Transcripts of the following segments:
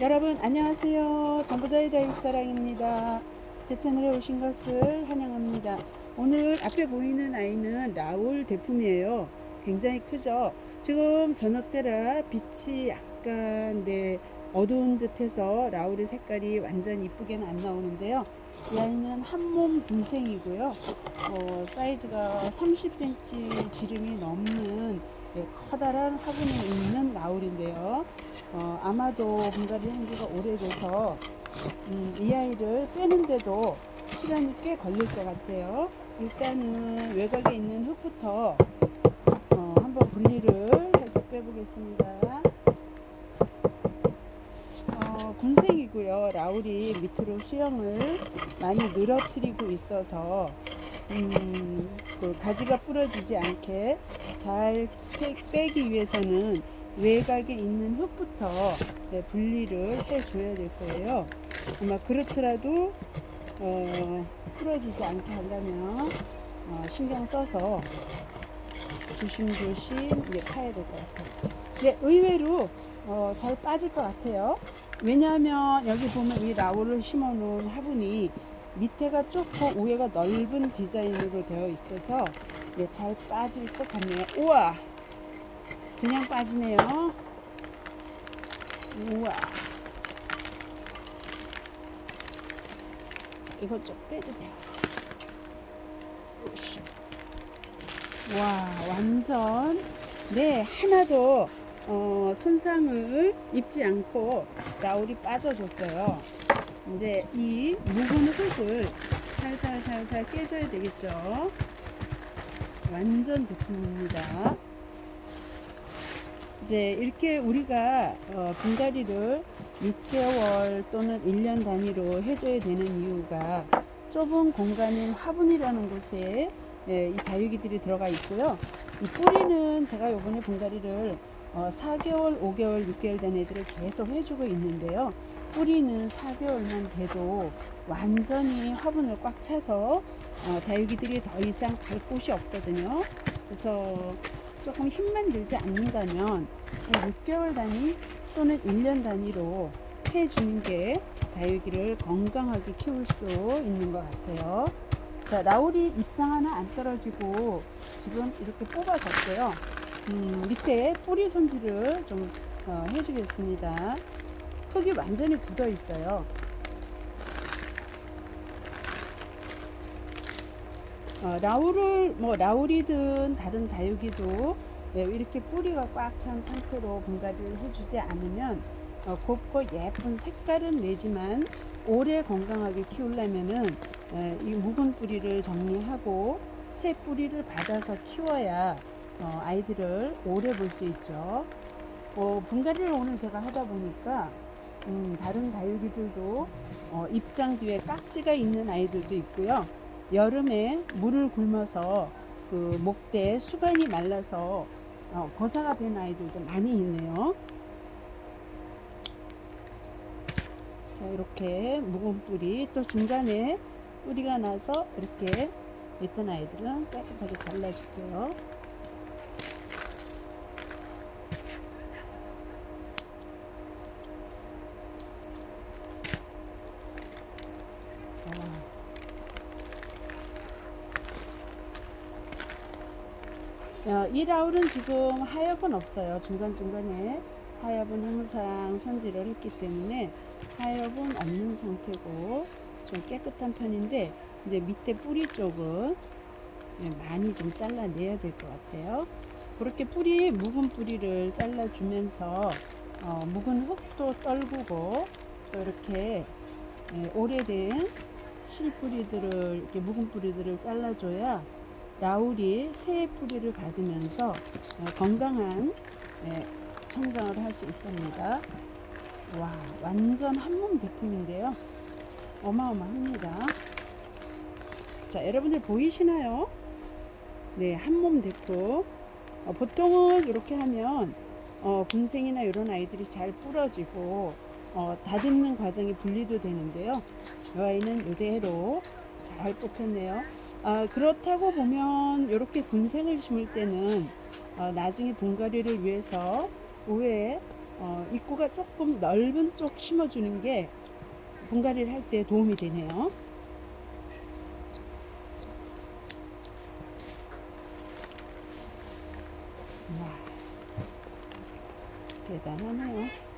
여러분 안녕하세요. 전부자의 다육사랑입니다. 제 채널에 오신 것을 환영합니다. 오늘 앞에 보이는 아이는 라울 대품이에요. 굉장히 크죠. 지금 저녁 때라 빛이 약간 네, 어두운 듯해서 라울의 색깔이 완전 이쁘게는 안 나오는데요. 이 아이는 한몸 분생이고요. 어, 사이즈가 30cm 지름이 넘는 네, 커다란 화분에 있는 라울인데요. 어, 아마도 분갈이 한 지가 오래돼서 음, 이 아이를 빼는데도 시간이 꽤 걸릴 것 같아요. 일단은 외곽에 있는 흙부터 어, 한번 분리를 해서 빼보겠습니다. 어, 군생이고요. 라울이 밑으로 수영을 많이 늘어뜨리고 있어서 음, 그 가지가 부러지지 않게 잘 빼- 빼기 위해서는 외곽에 있는 흙부터 네, 분리를 해줘야 될 거예요. 아마 그렇더라도 어, 부러지지 않게 하려면 어, 신경 써서 조심조심 이제 파야 될 것 같아요. 네, 의외로 어, 잘 빠질 것 같아요. 왜냐하면 여기 보면 이 라울을 심어놓은 화분이 밑에가 좁고 위에가 넓은 디자인으로 되어 있어서 네, 잘 빠질 것 같네요. 우와! 그냥 빠지네요. 우와. 이것 좀 빼주세요. 와, 완전, 네, 하나도, 어, 손상을 입지 않고 라울이 빠져줬어요. 이제 이 묵은 흙을 살살살살 깨줘야 되겠죠. 완전 부품입니다. 이제 이렇게 우리가 어, 분갈이를 6개월 또는 1년 단위로 해줘야 되는 이유가 좁은 공간인 화분이라는 곳에 예, 이 다육이들이 들어가 있고요. 이 뿌리는 제가 요번에 분갈이를 어, 4개월, 5개월, 6개월 된 애들을 계속 해주고 있는데요. 뿌리는 4개월만 돼도 완전히 화분을 꽉 차서 어, 다육이들이 더 이상 갈 곳이 없거든요. 그래서 조금 힘만 들지 않는다면 한 6개월 단위 또는 1년 단위로 해주는 게 다육이를 건강하게 키울 수 있는 것 같아요. 자, 라울이 입장 하나 안 떨어지고 지금 이렇게 뽑아졌어요. 음, 밑에 뿌리 손질을 좀 어, 해주겠습니다. 흙이 완전히 굳어 있어요. 어, 라울을 뭐 라울이든 다른 다육이도 예, 이렇게 뿌리가 꽉 찬 상태로 분갈이를 해주지 않으면 어, 곱고 예쁜 색깔은 내지만 오래 건강하게 키우려면은 예, 이 묵은 뿌리를 정리하고 새 뿌리를 받아서 키워야 어, 아이들을 오래 볼 수 있죠. 어, 분갈이를 오늘 제가 하다 보니까 음, 다른 다육이들도 어, 입장 뒤에 깍지가 있는 아이들도 있고요. 여름에 물을 굶어서 그 목대 수간이 말라서 어, 고사가 된 아이들도 많이 있네요. 자 이렇게 묵은 뿌리 또 중간에 뿌리가 나서 이렇게 예쁜 아이들은 깨끗하게 잘라줄게요. 어, 이 라울은 지금 하엽은 없어요. 중간중간에 하엽은 항상 손질을 했기 때문에 하엽은 없는 상태고 좀 깨끗한 편인데 이제 밑에 뿌리 쪽은 예, 많이 좀 잘라내야 될 것 같아요. 그렇게 뿌리 묵은 뿌리를 잘라주면서 어, 묵은 흙도 떨구고 또 이렇게 예, 오래된 실뿌리들을 이렇게 묵은 뿌리들을 잘라줘야 라울이 새 뿌리를 받으면서 어, 건강한 예, 성장을 할 수 있답니다. 와, 완전 한몸 제품인데요. 어마어마합니다. 자, 여러분들 보이시나요? 네, 한몸 제품. 어, 보통은 이렇게 하면 어, 분생이나 이런 아이들이 잘 부러지고 어, 다듬는 과정이 분리도 되는데요. 이 아이는 이대로 잘 뽑혔네요. 아, 그렇다고 보면 이렇게 군생을 심을 때는 어, 나중에 분갈이를 위해서 우에 어, 입구가 조금 넓은 쪽 심어주는 게 분갈이를 할 때 도움이 되네요. 와, 대단하네요.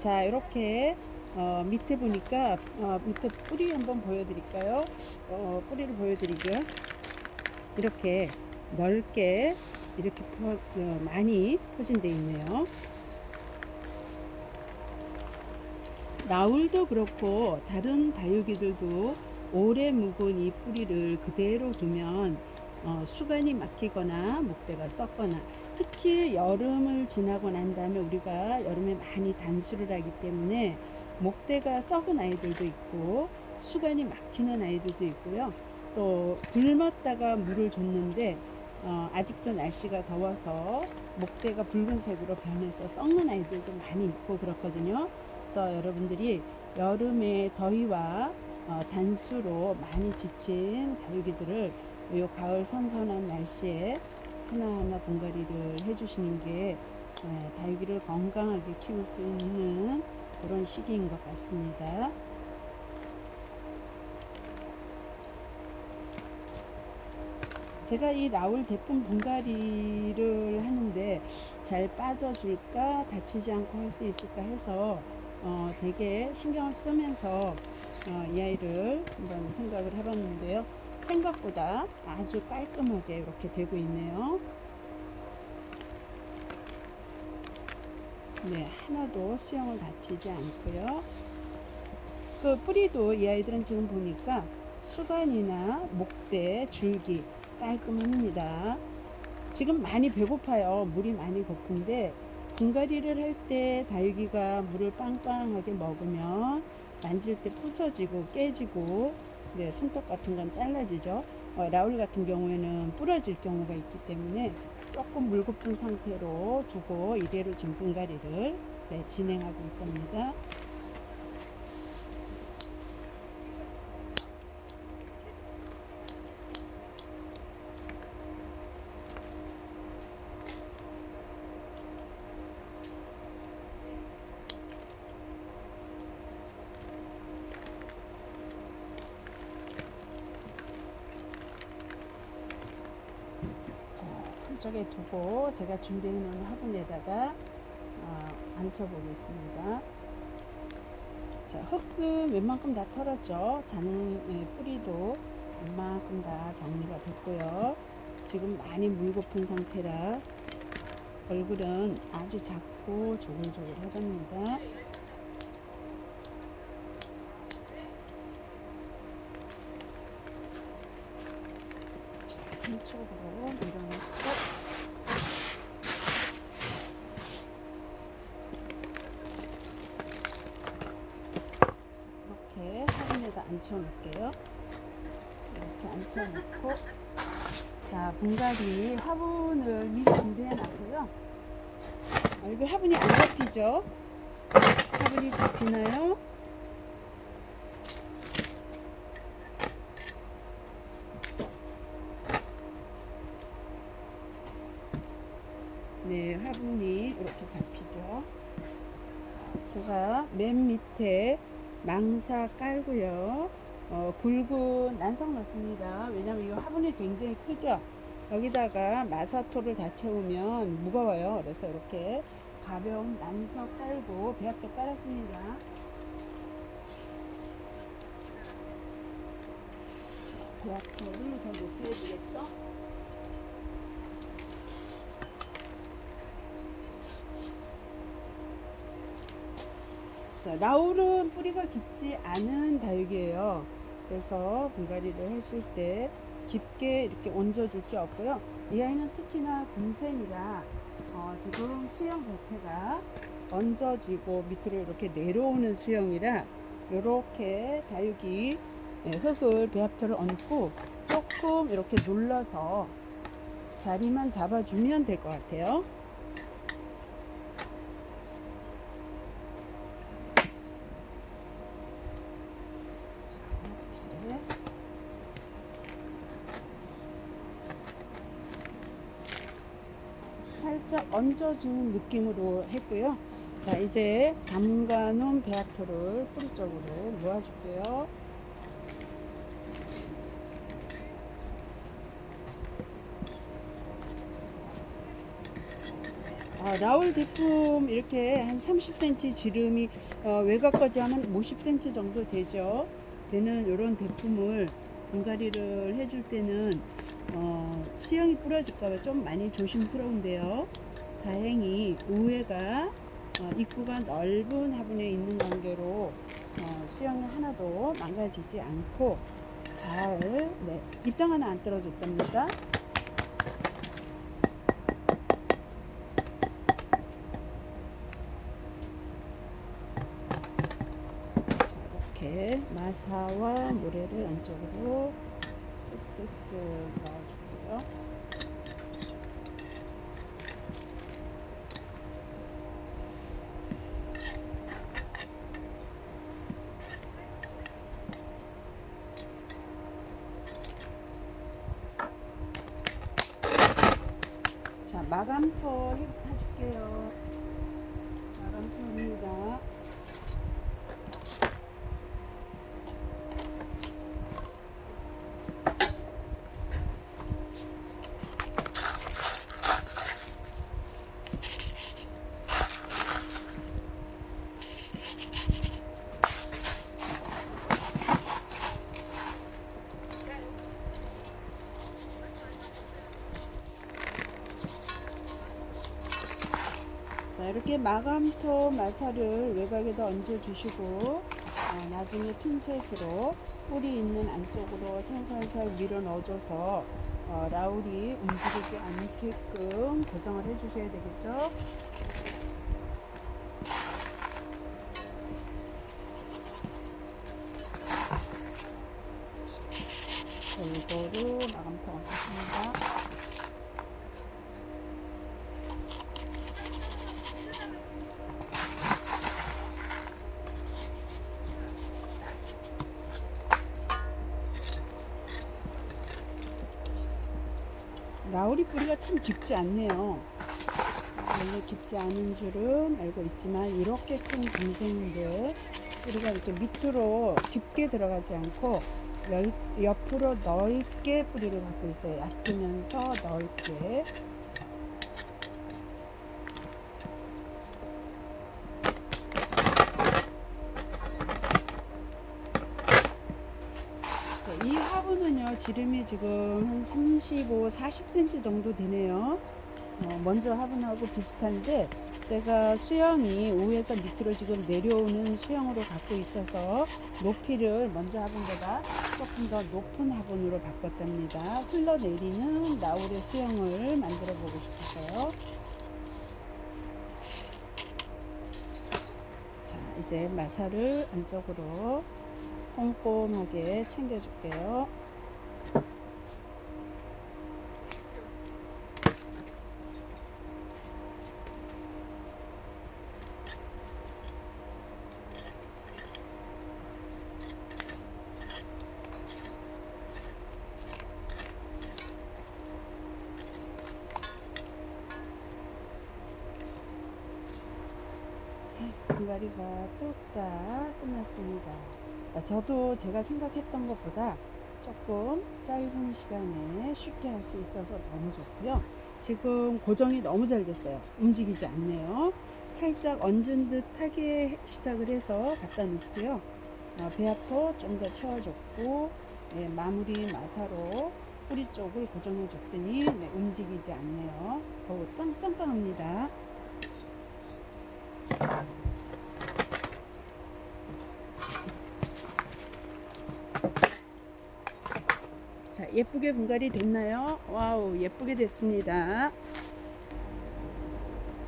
자, 이렇게 어, 밑에 보니까 어, 밑에 뿌리 한번 보여드릴까요? 어, 뿌리를 보여드리고요. 이렇게 넓게 이렇게 포, 어, 많이 포진되어 있네요. 나울도 그렇고 다른 다육이들도 오래 묵은 이 뿌리를 그대로 두면 어, 수간이 막히거나 목대가 썩거나 특히 여름을 지나고 난 다음에 우리가 여름에 많이 단수를 하기 때문에 목대가 썩은 아이들도 있고 수간이 막히는 아이들도 있고요. 또 굶었다가 물을 줬는데 어, 아직도 날씨가 더워서 목대가 붉은색으로 변해서 썩는 아이들도 많이 있고 그렇거든요. 그래서 여러분들이 여름의 더위와 어, 단수로 많이 지친 다육이들을 이 가을 선선한 날씨에 하나하나 분갈이를 해주시는 게 어, 다육이를 건강하게 키울 수 있는 그런 시기인 것 같습니다. 제가 이 라울 대품 분갈이를 하는데 잘 빠져줄까 다치지 않고 할 수 있을까 해서 어, 되게 신경을 쓰면서 어, 이 아이를 한번 생각을 해봤는데요. 생각보다 아주 깔끔하게 이렇게 되고 있네요. 네, 하나도 수영을 다치지 않고요. 그 뿌리도 이 아이들은 지금 보니까 수간이나 목대, 줄기 깔끔합니다. 지금 많이 배고파요. 물이 많이 고픈데 분갈이를 할때 다육이가 물을 빵빵하게 먹으면 만질 때 부서지고 깨지고 네, 손톱 같은 건 잘라지죠. 어, 라울 같은 경우에는 부러질 경우가 있기 때문에 조금 물 고픈 상태로 두고 이대로 지금 분갈이를 네, 진행하고 있겁니다. 한쪽에 두고 제가 준비해 놓은 화분에다가 어, 앉혀보겠습니다. 자, 흙은 웬만큼 다 털었죠. 잔 예, 뿌리도 웬만큼 다 정리가 됐고요. 지금 많이 물 고픈 상태라 얼굴은 아주 작고 조글조글 하답니다. 이렇게 앉혀 놓고 자 분갈이 화분을 미리 준비해 놨고요. 아, 여기 화분이 안 잡히죠? 화분이 잡히나요? 네, 화분이 이렇게 잡히죠. 자, 제가 맨 밑에 망사 깔고요. 어, 굵은 난석 넣습니다. 왜냐면 이 화분이 굉장히 크죠. 여기다가 마사토를 다 채우면 무거워요. 그래서 이렇게 가벼운 난석 깔고 배합도 깔았습니다. 배합토를 더 높여주겠죠? 자, 나울은 뿌리가 깊지 않은 다육이에요. 그래서 분갈이를 하실 때 깊게 이렇게 얹어줄 게 없고요. 이 아이는 특히나 금샘이라 어, 지금 수영 자체가 얹어지고 밑으로 이렇게 내려오는 수영이라 이렇게 다육이 예, 흙을 배합토를 얹고 조금 이렇게 눌러서 자리만 잡아주면 될 것 같아요. 얹어주는 느낌으로 했고요. 자, 이제 담가놓은 배합토를 뿌리 쪽으로 놓아줄게요. 아, 라울 제품 이렇게 한 30cm 지름이 어, 외곽까지 하면 50cm 정도 되죠. 되는 이런 제품을 분갈이를 해줄 때는 어, 수영이 부러질까봐 좀 많이 조심스러운데요. 다행히 우회가 어, 입구가 넓은 화분에 있는 관계로 어, 수영이 하나도 망가지지 않고 잘 네, 입장 하나 안 떨어졌답니다. 자, 이렇게 마사와 모래를 안쪽으로 쓱쓱쓱 넣어주고요. 해- 해줄게요. 마감토입니다. 마감토 마사를 외곽에다 얹어 주시고 어, 나중에 핀셋으로 뿌리 있는 안쪽으로 살살살 밀어 넣어줘서 어, 라울이 움직이지 않게끔 고정을 해 주셔야 되겠죠 라우리 뿌리가 참 깊지 않네요. 원래 깊지 않은 줄은 알고 있지만 이렇게 큰 동생인데 뿌리가 이렇게 밑으로 깊게 들어가지 않고 열, 옆으로 넓게 뿌리를 갖고 있어요. 얕으면서 넓게. 지름이 지금 한 35, 40cm 정도 되네요. 어, 먼저 화분하고 비슷한데 제가 수영이 위에서 밑으로 지금 내려오는 수영으로 갖고 있어서 높이를 먼저 화분보다 조금 더 높은 화분으로 바꿨답니다. 흘러내리는 나울의 수영을 만들어 보고 싶어서요. 자, 이제 마사를 안쪽으로 꼼꼼하게 챙겨줄게요. 분갈이가 뚝딱 끝났습니다. 아, 저도 제가 생각했던 것보다 조금 짧은 시간에 쉽게 할 수 있어서 너무 좋고요. 지금 고정이 너무 잘 됐어요. 움직이지 않네요. 살짝 얹은 듯하게 시작을 해서 갖다 놓고요. 어, 배합도 좀 더 채워줬고 예, 마무리 마사로 뿌리 쪽을 고정해 줬더니 네, 움직이지 않네요. 어, 짱짱짱합니다. 예쁘게 분갈이 됐나요? 와우, 예쁘게 됐습니다.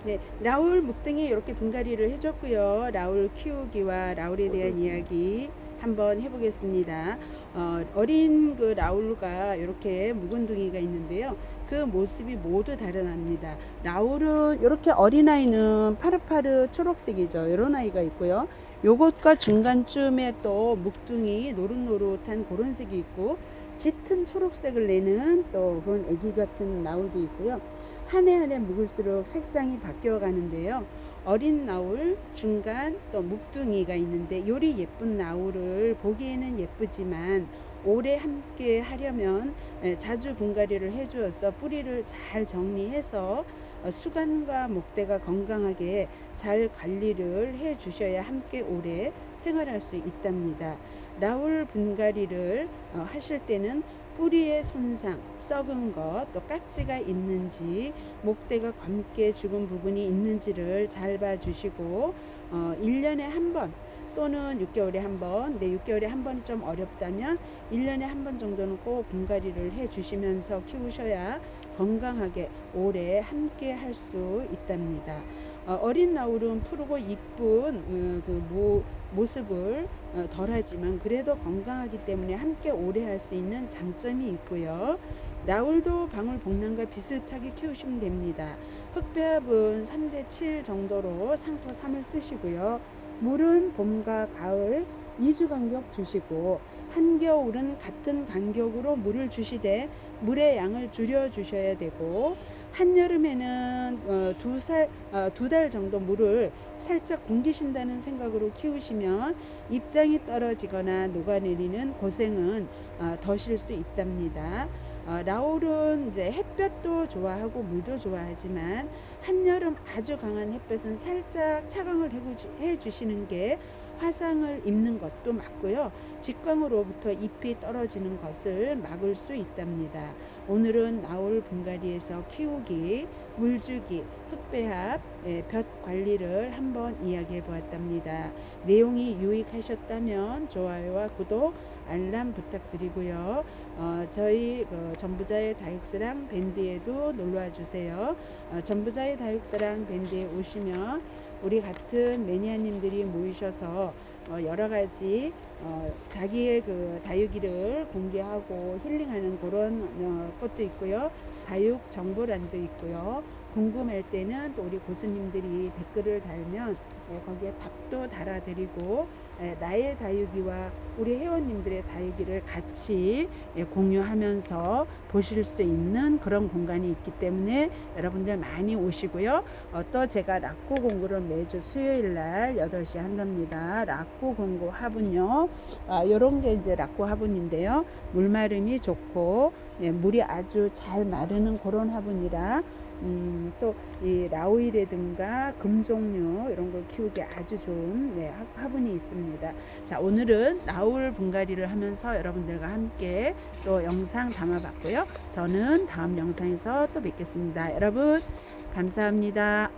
네, 라울 묵등이 이렇게 분갈이를 해줬고요. 라울 키우기와 라울에 대한 이야기 한번 해보겠습니다. 어, 어린 그 라울과 이렇게 묵은둥이가 있는데요. 그 모습이 모두 다르답니다. 라울은 이렇게 어린아이는 파르파르 초록색이죠. 이런 아이가 있고요. 요것과 중간쯤에 또 묵둥이 노릇노릇한 그런 색이 있고 짙은 초록색을 내는 또 그런 애기 같은 나울도 있고요. 한 해 한 해 묵을수록 색상이 바뀌어 가는데요. 어린 나울, 중간, 또 묵둥이가 있는데 요리 예쁜 나울을 보기에는 예쁘지만 오래 함께 하려면 에, 자주 분갈이를 해주어서 뿌리를 잘 정리해서 어, 수간과 목대가 건강하게 잘 관리를 해 주셔야 함께 오래 생활할 수 있답니다. 나울 분갈이를 어, 하실 때는 뿌리의 손상, 썩은 것, 또 깍지가 있는지, 목대가 검게 죽은 부분이 있는지를 잘 봐주시고, 어, 1년에 한 번, 또는 6개월에 한 번, 네, 6개월에 한 번이 좀 어렵다면 1년에 한 번 정도는 꼭 분갈이를 해 주시면서 키우셔야 건강하게 오래 함께 할 수 있답니다. 어, 어린 나울은 푸르고 이쁜 어, 그 모, 모습을 어, 덜하지만 그래도 건강하기 때문에 함께 오래 할 수 있는 장점이 있고요. 나울도 방울 복랑과 비슷하게 키우시면 됩니다. 흙배합은 3대 7 정도로 상토 3을 쓰시고요. 물은 봄과 가을 2주 간격 주시고 한겨울은 같은 간격으로 물을 주시되 물의 양을 줄여 주셔야 되고 한여름에는 어, 두 살 어, 두달 정도 물을 살짝 공기신다는 생각으로 키우시면 입장이 떨어지거나 녹아내리는 고생은 어, 더실 수 있답니다. 어, 라울은 이제 햇볕도 좋아하고 물도 좋아하지만 한여름 아주 강한 햇볕은 살짝 차광을 해주- 해주시는 게 화상을 입는 것도 맞고요. 직광으로부터 잎이 떨어지는 것을 막을 수 있답니다. 오늘은 나올 분갈이에서 키우기, 물주기, 흙배합, 예, 볕 관리를 한번 이야기해 보았답니다. 내용이 유익하셨다면 좋아요와 구독, 알람 부탁드리고요. 어, 저희 그 전부자의 다육사랑 밴드에도 놀러와 주세요. 어, 전부자의 다육사랑 밴드에 오시면 우리 같은 매니아님들이 모이셔서 어, 여러 가지 어, 자기의 그 다육이를 공개하고 힐링하는 그런 어, 것도 있고요. 다육 정보란도 있고요. 궁금할 때는 또 우리 고수님들이 댓글을 달면 예, 거기에 답도 달아드리고 예, 나의 다육이와 우리 회원님들의 다육이를 같이 예, 공유하면서 보실 수 있는 그런 공간이 있기 때문에 여러분들 많이 오시고요. 어, 또 제가 락고 공구를 매주 수요일 날 8시 한답니다. 락고 공구 화분요. 아, 요런 게 이제 락고 화분인데요. 물 마름이 좋고 예, 물이 아주 잘 마르는 그런 화분이라 음, 또 이 라오이라든가 금종류 이런 걸 키우기 아주 좋은 네, 화- 화분이 있습니다. 자, 오늘은 나울 분갈이를 하면서 여러분들과 함께 또 영상 담아봤고요. 저는 다음 영상에서 또 뵙겠습니다. 여러분, 감사합니다.